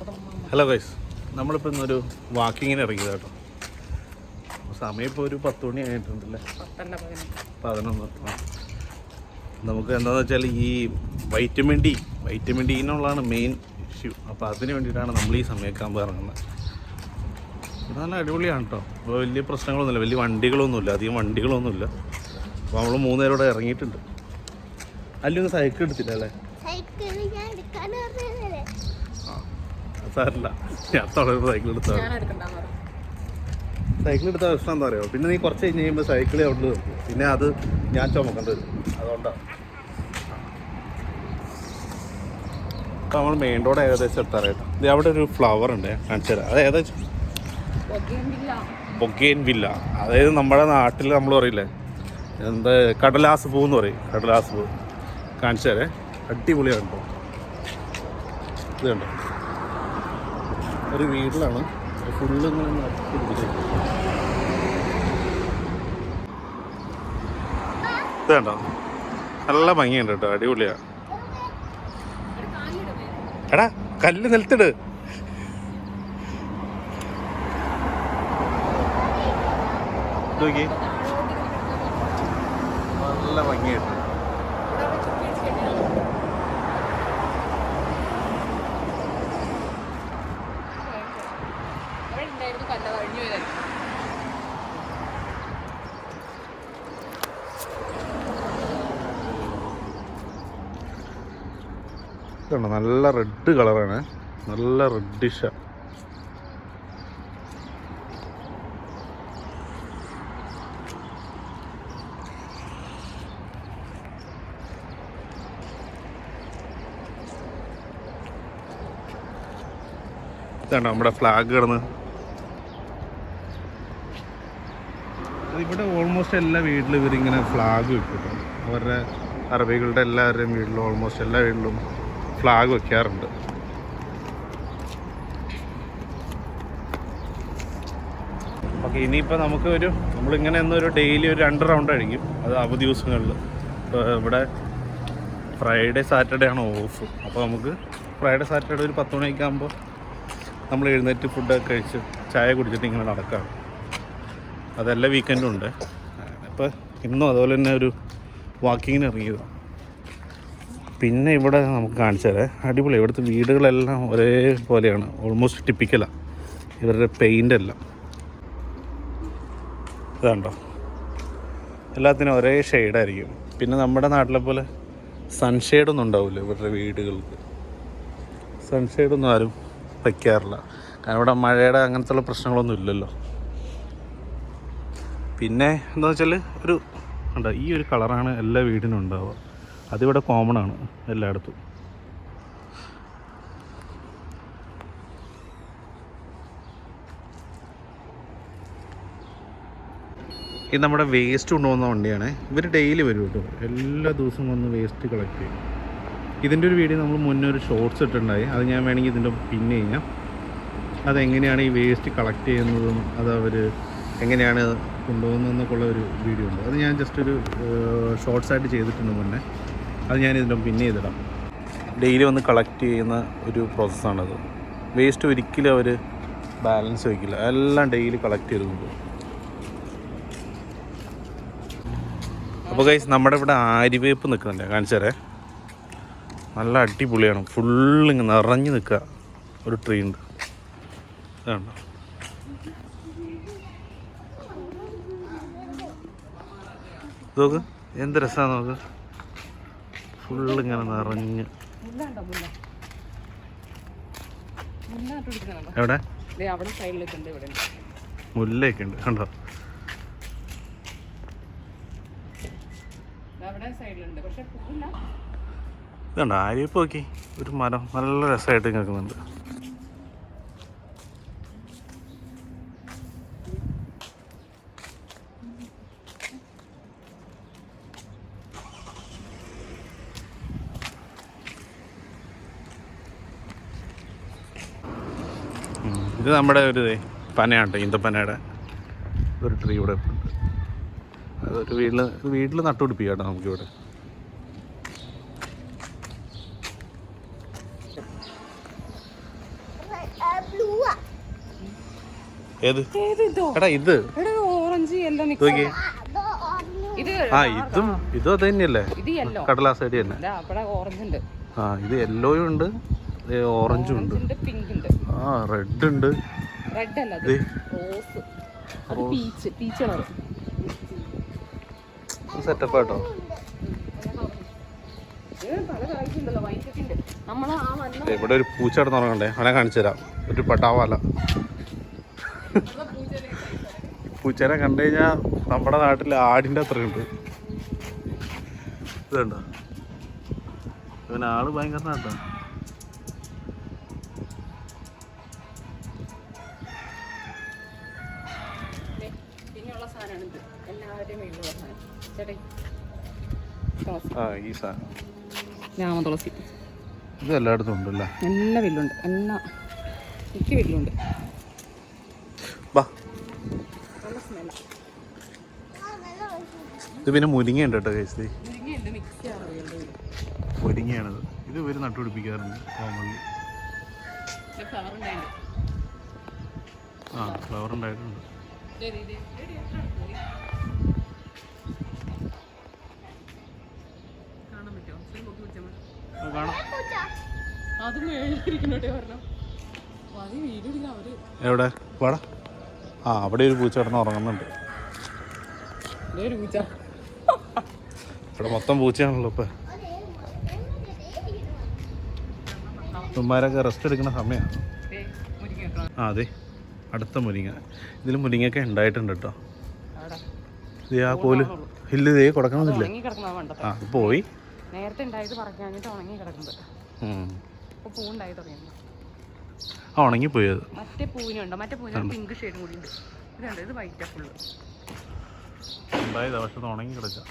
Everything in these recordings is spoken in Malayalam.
ഹലോ ഗൈസ് നമ്മളിപ്പോൾ ഇന്നൊരു വാക്കിങ്ങിന് ഇറങ്ങിയത് കേട്ടോ. സമയം ഇപ്പോൾ ഒരു പത്ത് മണി ആയിട്ടുണ്ടല്ലേ? പതിനൊന്ന് നമുക്ക് എന്താണെന്ന് വെച്ചാൽ ഈ വൈറ്റമിൻ ഡി വൈറ്റമിൻ ഡി എന്നുള്ളതാണ് മെയിൻ ഇഷ്യൂ അപ്പോൾ അതിന് വേണ്ടിയിട്ടാണ് നമ്മൾ ഈ സമയമൊക്കെ ആകുമ്പോൾ ഇറങ്ങുന്നത് ഇത് നല്ല അടിപൊളിയാണ് കേട്ടോ. ഇപ്പോൾ വലിയ പ്രശ്നങ്ങളൊന്നുമില്ല. വലിയ വണ്ടികളൊന്നുമില്ല. അധികം വണ്ടികളൊന്നുമില്ല. അപ്പോൾ നമ്മൾ മൂന്ന് പേരോടെ ഇറങ്ങിയിട്ടുണ്ട്. അല്ലെങ്കിൽ സൈക്കിൾ എടുത്തില്ല അല്ലേ സൈക്കിൾ ഞാൻ എടുക്കാൻ പറഞ്ഞതല്ലേ ആ സാറില്ല ഞാൻ സൈക്കിൾ എടുത്താൽ സൈക്കിൾ എടുത്ത പ്രശ്നം എന്താ പറയുക പിന്നെ നീ കുറച്ച് കഴിഞ്ഞ് കഴിയുമ്പോൾ സൈക്കിൾ അവിടെ പിന്നെ അത് ഞാൻ ചുമക്കേണ്ടി വരും. അതുകൊണ്ടാണ് നമ്മൾ മെയിൻ റോഡ് ഏകദേശം എത്താറായിട്ട് ഇത് അവിടെ ഒരു ഫ്ലവർ ഉണ്ട്. കാണിച്ചു തരാം. അത് ഏകദേശം ബൊഗേൻ വില്ല അതായത് നമ്മുടെ നാട്ടിൽ നമ്മൾ പറയില്ലേ? എന്താ കടലാസ് പൂ എന്ന് പറയും. കടലാസ് പൂ. കാണിച്ചു തരേ. അടിപൊളിയാണ് ഇത് കണ്ടോ? ഒരു വീട്ടിലാണ്. ഫുള്ള് ഇങ്ങനെ ഇത് നല്ല ഭംഗിയുണ്ട് കേട്ടോ അടിപൊളിയാ. എടാ കല്ല് നിലത്തിട്. നല്ല ഭംഗിയായിട്ട് അവിടെ ഉണ്ടായിരുന്നു കല്ല കഴിഞ്ഞു പോയതായിരുന്നു ഇതുണ്ട് നല്ല റെഡ് കളറാണ്. നല്ല റെഡിഷ ഇതാണ് നമ്മുടെ ഫ്ലാഗ് കിടന്ന്. ഇവിടെ ഓൾമോസ്റ്റ് എല്ലാ വീട്ടിലും ഇവരിങ്ങനെ ഫ്ലാഗ് വെക്കും അവരുടെ അറബികളുടെ എല്ലാവരുടെയും വീട്ടിലും ഓൾമോസ്റ്റ് എല്ലാ വീട്ടിലും ഫ്ലാഗ് വെക്കാറുണ്ട്. ഓക്കെ ഇനിയിപ്പോൾ നമുക്ക് ഒരു നമ്മളിങ്ങനെ എന്നൊരു ഡെയിലി ഒരു രണ്ട് റൗണ്ട് അടിക്കും. അത് അവധി ദിവസങ്ങളിൽ ഇവിടെ ഫ്രൈഡേ സാറ്റർഡേ ആണ് ഓഫ് അപ്പോൾ നമുക്ക് ഫ്രൈഡേ സാറ്റർഡേ ഒരു പത്ത് മണിയൊക്കെ ആകുമ്പോൾ നമ്മൾ എഴുന്നേറ്റ് ഫുഡൊക്കെ കഴിച്ച് ചായ കുടിച്ചിട്ട് ഇങ്ങനെ നടക്കാം അതെല്ലാം വീക്കെൻഡും ഉണ്ട്. അപ്പോൾ ഇന്നും അതുപോലെ തന്നെ ഒരു വാക്കിങ്ങിന് ഇറങ്ങിയതാണ് പിന്നെ ഇവിടെ നമുക്ക് കാണിച്ചു തരാം. അടിപൊളി. ഇവിടുത്തെ വീടുകളെല്ലാം ഒരേപോലെയാണ്. ഓൾമോസ്റ്റ് ടിപ്പിക്കലാണ് ഇവരുടെ പെയിന്റ് എല്ലാം. ഇതാണ്ടോ? എല്ലാത്തിനും ഒരേ ഷെയ്ഡായിരിക്കും പിന്നെ നമ്മുടെ നാട്ടിലെ പോലെ സൺഷെയ്ഡൊന്നും ഉണ്ടാവില്ല ഇവരുടെ വീടുകൾക്ക്. സൺഷെയ്ഡൊന്നും ആരും വയ്ക്കാറില്ല കാരണം ഇവിടെ മഴയുടെ അങ്ങനത്തെ പ്രശ്നങ്ങളൊന്നും ഇല്ലല്ലോ. പിന്നെ എന്താ വെച്ചാൽ ഒരു ഉണ്ടോ ഈ ഒരു കളറാണ് എല്ലാ വീടിനും ഉണ്ടാവുക. അതിവിടെ കോമൺ ആണ് എല്ലായിടത്തും. ഇത് നമ്മുടെ വേസ്റ്റ് കൊണ്ടുപോകുന്ന വണ്ടിയാണ്. ഇവർ ഡെയിലി വരും കേട്ടോ. എല്ലാ ദിവസവും വന്ന് വേസ്റ്റ് കളക്ട് ചെയ്യും. ഇതിന്റെ ഒരു വീഡിയോ നമ്മൾ മുന്നേ ഒരു ഷോർട്സ് ഇട്ടിട്ടുണ്ടായി. അത് ഞാൻ വേണമെങ്കിൽ ഇതിന്റെ പിന്നെ ചെയ്യാം. അതെങ്ങനെയാണ് ഈ വേസ്റ്റ് കളക്ട് ചെയ്യുന്നതും അത് അവർ എങ്ങനെയാണ് കൊണ്ടുപോകുന്നതെന്നൊക്കെ ഉള്ള ഒരു വീഡിയോ ഉണ്ട്. അത് ഞാൻ ജസ്റ്റ് ഒരു ഷോർട്സ് ആയിട്ട് ചെയ്തിട്ടുണ്ട് മുന്നേ. അത് ഞാൻ ഇതിന്റെ പിന്നെ ചെയ്തിടാം. ഡെയിലി വന്ന് കളക്ട് ചെയ്യുന്ന ഒരു പ്രോസസ്സാണത് വേസ്റ്റ് ഒരിക്കലും അവർ ബാലൻസ് വയ്ക്കില്ല എല്ലാം ഡെയിലി കളക്ട് ചെയ്ത് കൊണ്ടുപോകും അപ്പോൾ കൈസ് നമ്മുടെ ഇവിടെ ആര്യവേപ്പ് നിൽക്കുന്നുണ്ട് കാണിച്ചേരേ നല്ല അടിപൊളിയാണ്. ഫുള്ള് ഇങ്ങനെ നിറഞ്ഞു നിൽക്കുക. ഒരു ട്രീ ഉണ്ട്. അതാണ് നോക്ക് എന്ത് രസമാണ് നോക്ക്. ഫുള്ള് ഇങ്ങനെ നിറഞ്ഞ് എവിടെ. മുല്ലയൊക്കെ ഉണ്ട് കണ്ടോ? ഇതുണ്ടോ? ആര്യപ്പ് നോക്കി ഒരു മരം. നല്ല രസമായിട്ട് നിൽക്കുന്നുണ്ട് ഇത് നമ്മുടെ ഒരു പനയാണ് ഈന്തപ്പനയുടെ ഒരു ട്രീ ഇവിടെ ഉണ്ട് അതൊരു വീട്ടിൽ വീട്ടിൽ നട്ടുപിടിപ്പിക്കാം കേട്ടോ നമുക്കിവിടെ. ഏത്? എടാ ഇത്. ഓറഞ്ച് യെല്ലോ ആ ഇതും ഇതും അത് തന്നെയല്ലേ? കടലാസ് അടി തന്നെ. ആ ഇത് യെല്ലോയും ഉണ്ട് ഓറഞ്ചും ഉണ്ട്. പിങ്കും ആ റെഡ് ഉണ്ട്. റെഡ് അല്ല. റോസ് അത് പീച്ച് പീച്ച് കളർ. സെറ്റപ്പ് കേട്ടോ പല കളേഴ്സ് ഉണ്ടല്ലോ വൈറ്റ് ഉണ്ട്. നമ്മൾ ആ വന്ന ഇവിടെ ഒരു പൂച്ച കിടന്ന് ഉറങ്ങണ്ടേ? അവനെ കാണിച്ചു തരാം. ഒരു പട്ടാവല. പൂച്ചേനെ കണ്ടു കഴിഞ്ഞാൽ നമ്മുടെ നാട്ടിൽ ആടിന്റെ അത്ര ഉണ്ട്. ഇതുണ്ടോ? ഇവൻ ആൾ ഭയങ്കര കേട്ടോ ഈ സാധനം. ഞാമ തുളസി ഇത് എല്ലായിടത്തും ഉണ്ടല്ലേ? എല്ലാ വീട്ടിലുണ്ട് എല്ലാ മിക്ക വീട്ടിലുണ്ട്. ഇത് പിന്നെ മുരിങ്ങ ഉണ്ട് കേട്ടോ കേസ് മുരിങ്ങയാണിത്. ഇത് ഇവർ നട്ടുപിടിപ്പിക്കാറുണ്ട് ഉണ്ടായിട്ടുണ്ട്. ആ ഫ്ലവർ ഉണ്ടായിട്ടുണ്ട്. അത് മേളിരിക്കുന്നോട്ടെ പറഞ്ഞു മതി വീടില്ല അവർ. എവിടെ? വാടാ. ആ അവിടെ ഒരു പൂച്ച കിടന്ന് ഉറങ്ങുന്നുണ്ട്. ഒരു പൂച്ച. ഇവിടെ മൊത്തം പൂച്ചയാണല്ലോ ഇപ്പൊ. ഉമ്മാരൊക്കെ റെസ്റ്റ് എടുക്കുന്ന സമയമാണ് ആ അതെ അടുത്ത മുരിങ്ങ. ഇതിൽ മുരിങ്ങയൊക്കെ ഉണ്ടായിട്ടുണ്ട് കേട്ടോ. ഇത് ആ കോൽ. ഇല്ല ഇതേ കൊടുക്കണമെന്നില്ല. ആ പോയി. നേരത്തെ ഉണ്ടായത് പറിക്കാഞ്ഞിട്ട് ഉണങ്ങി കിടക്കുന്നത് ഉം. ഇപ്പൊ പൂ ഉണ്ടായി തുടങ്ങി ആ ഉണങ്ങിപ്പോയി അത് മറ്റേ പൂവിനുണ്ടോ. മറ്റേ പൂവിന് പിങ്ക് ഷെയ്ഡും കൂടി ഉണ്ട്. ഇതുണ്ട് ഇത് വൈറ്റാ ഫുള്ള് ഉണ്ടായതാ പക്ഷെ അത് ഉണങ്ങി കിടക്കാം?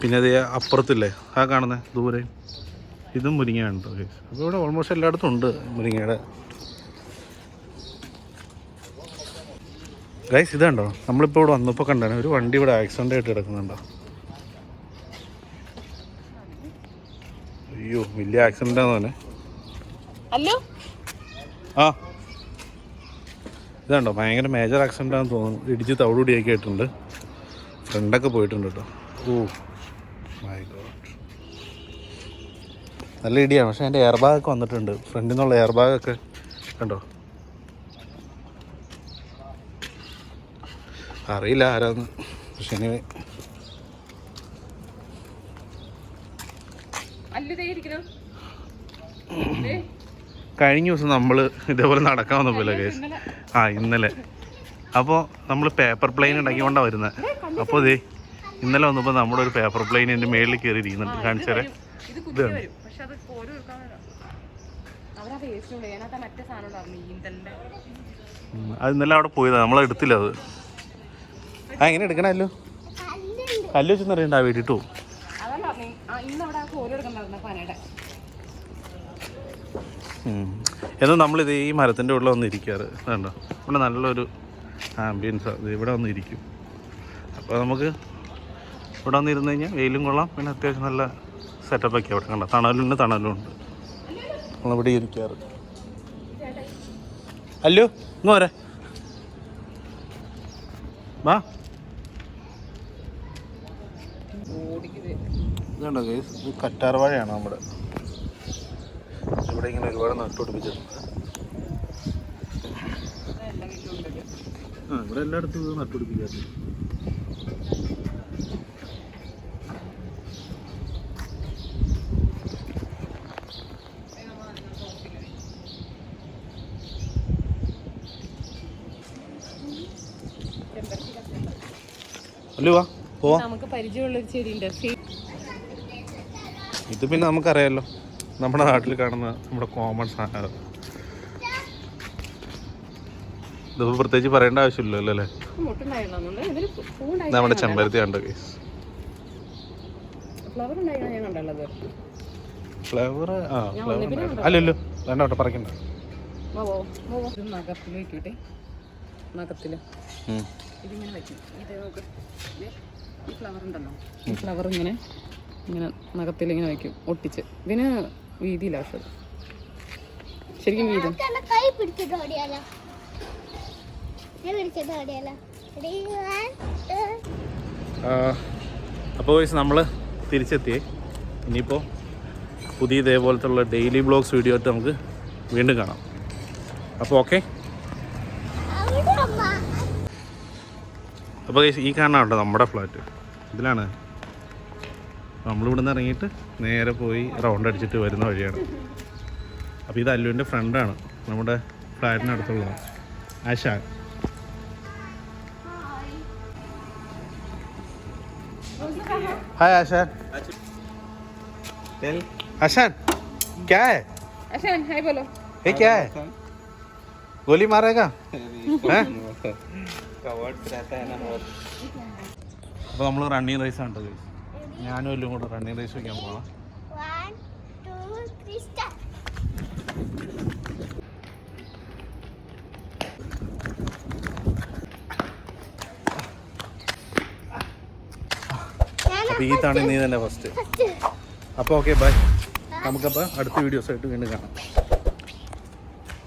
പിന്നെ അത് അപ്പുറത്തില്ലേ? ആ കാണുന്നത് ദൂരെ. ഇതും മുരിങ്ങയാണ് കേട്ടോ. അപ്പോൾ ഇവിടെ ഓൾമോസ്റ്റ് എല്ലായിടത്തും ഉണ്ട് മുരിങ്ങയുടെ ഗൈസ് ഇതുണ്ടോ? നമ്മളിപ്പോൾ ഇവിടെ വന്നപ്പോൾ കണ്ടാണ് ഒരു വണ്ടി ഇവിടെ ആക്സിഡന്റ് ആയിട്ട് കിടക്കുന്നുണ്ടോ? അയ്യോ വലിയ ആക്സിഡന്റ് ആണെന്ന് തന്നെ അല്ലോ ആ. ഇതാണ്ടോ? ഭയങ്കര മേജർ ആക്സിഡന്റ് ആണെന്ന് തോന്നുന്നു. ഇടിച്ച് തവിടുപൊടിയൊക്കെ ആയിട്ടുണ്ട് ഫ്രണ്ടൊക്കെ പോയിട്ടുണ്ട് കേട്ടോ. ഓ മൈ ഗോഡ് നല്ല ഇടിയാണ്. പക്ഷേ എന്റെ എയർ ബാഗൊക്കെ വന്നിട്ടുണ്ട്. ഫ്രണ്ടിൽ നിന്നുള്ള എയർ ബാഗൊക്കെ കണ്ടോ? അറിയില്ല ആരാന്ന്. പക്ഷെ ഇനി കഴിഞ്ഞ ദിവസം നമ്മൾ ഇതേപോലെ നടക്കാൻ വന്നപ്പോലെ കേസ് ആ ഇന്നലെ. അപ്പോൾ നമ്മൾ പേപ്പർ പ്ലെയിൻ ഉണ്ടാക്കിക്കൊണ്ടാണ് വരുന്നത് അപ്പോൾ ഇതേ ഇന്നലെ വന്നപ്പോൾ നമ്മുടെ ഒരു പേപ്പർ പ്ലെയിൻ എന്റെ മേളിൽ കയറി ഇരിക്കുന്നുണ്ട്. കാണിച്ചാലേ വരും. ഇത് അത് ഇന്നലെ. അവിടെ പോയതാണ് നമ്മളെടുത്തില്ല അത്. ആ എങ്ങനെ എടുക്കണമല്ലോ കല്ല് വെച്ചൊന്നും അറിയണ്ട ആ വീട്ടിട്ടു എന്നാൽ നമ്മളിത് ഈ മരത്തിന്റെ ഉള്ളിൽ വന്ന് ഇരിക്കാറ് കണ്ടോ? ഇവിടെ നല്ലൊരു ആംബിയൻസ് ഇവിടെ വന്ന് ഇരിക്കും. അപ്പോൾ നമുക്ക് ഇവിടെ വന്ന് ഇരുന്ന് കഴിഞ്ഞാൽ വെയിലും കൊള്ളാം. പിന്നെ അത്യാവശ്യം നല്ല സെറ്റപ്പൊക്കെ അവിടെ കണ്ടോ? തണലുണ്ട് തണലും ഉണ്ട് നമ്മളിവിടെ ഇരിക്കാറ്. അല്ലോ ഇന്ന് വരെ. വാ. ഇതുണ്ടോ ഗൈസ് ഇത് കറ്റാർവാഴയാണ് നമ്മുടെ? ഇവിടെ ഇങ്ങനെ ഒരുപാട് നട്ടുപിടിപ്പിച്ചിട്ടുണ്ട് ആ ഇവിടെ എല്ലായിടത്തും ഇത് നട്ടുപിടിപ്പിക്കാറുണ്ട് നമുക്ക് പരിചയമുള്ള ഒരു ചെടിയുണ്ട് ഇത് പിന്നെ നമുക്കറിയാമല്ലോ നമ്മുടെ നാട്ടിൽ കാണുന്ന നമ്മുടെ കോമൺ സാധനം. ഇതിപ്പോൾ പ്രത്യേകിച്ച് പറയേണ്ട ആവശ്യമില്ലല്ലോ അല്ലേ? നമ്മുടെ ചെമ്പരത്തി കണ്ട കേസ് ഫ്ലവർ ആ ഫ്ലവർ അല്ലല്ലോ വേണ്ട കേട്ടോ പറയണ്ട ഇതിങ്ങനെ ഈ ഫ്ലവർ ഉണ്ടല്ലോ. ഈ ഫ്ലവർ ഇങ്ങനെ ഇങ്ങനെ നഖത്തിൽ ഇങ്ങനെ വയ്ക്കും ഒട്ടിച്ച്. ഇതിന് വീതിയില്ല പക്ഷെ. ശരിക്കും വീതി. അപ്പോൾ വയസ്സ് നമ്മൾ തിരിച്ചെത്തിയേ ഇനിയിപ്പോൾ പുതിയ ഇതേപോലത്തുള്ള ഡെയിലി ബ്ലോഗ്സ് വീഡിയോ ആയിട്ട് നമുക്ക് വീണ്ടും കാണാം. അപ്പോൾ ഓക്കെ അവിടെ അമ്മ അപ്പോൾ ഈ കാണാൻ കേട്ടോ നമ്മുടെ ഫ്ലാറ്റ് ഇതിലാണ് നമ്മളിവിടെ നിന്ന് ഇറങ്ങിയിട്ട് നേരെ പോയി റൗണ്ട് അടിച്ചിട്ട് വരുന്ന വഴിയാണ് അപ്പോൾ ഇത് അല്ലുവിൻ്റെ ഫ്രണ്ടാണ് നമ്മുടെ ഫ്ലാറ്റിനടുത്തുള്ളത് ആശാൻ हाय आशान आशान क्या है അശാൻ ഹായ് ബോലോ ये क्या है गोली मारेगा हैं? അപ്പോൾ നമ്മൾ റണ്ണിങ് റേസ് ആണ് കേട്ടോ ഞാനും എല്ലാം കൂടെ റണ്ണിങ് റേസ് വയ്ക്കാൻ പോകണം. അപ്പോൾ ഈ തവണ നീ തന്നെ ഫസ്റ്റ് അപ്പൊ അപ്പോൾ ഓക്കെ ബൈ നമുക്കപ്പോൾ അടുത്ത വീഡിയോസ് ആയിട്ട് വീണ്ടും കാണാം.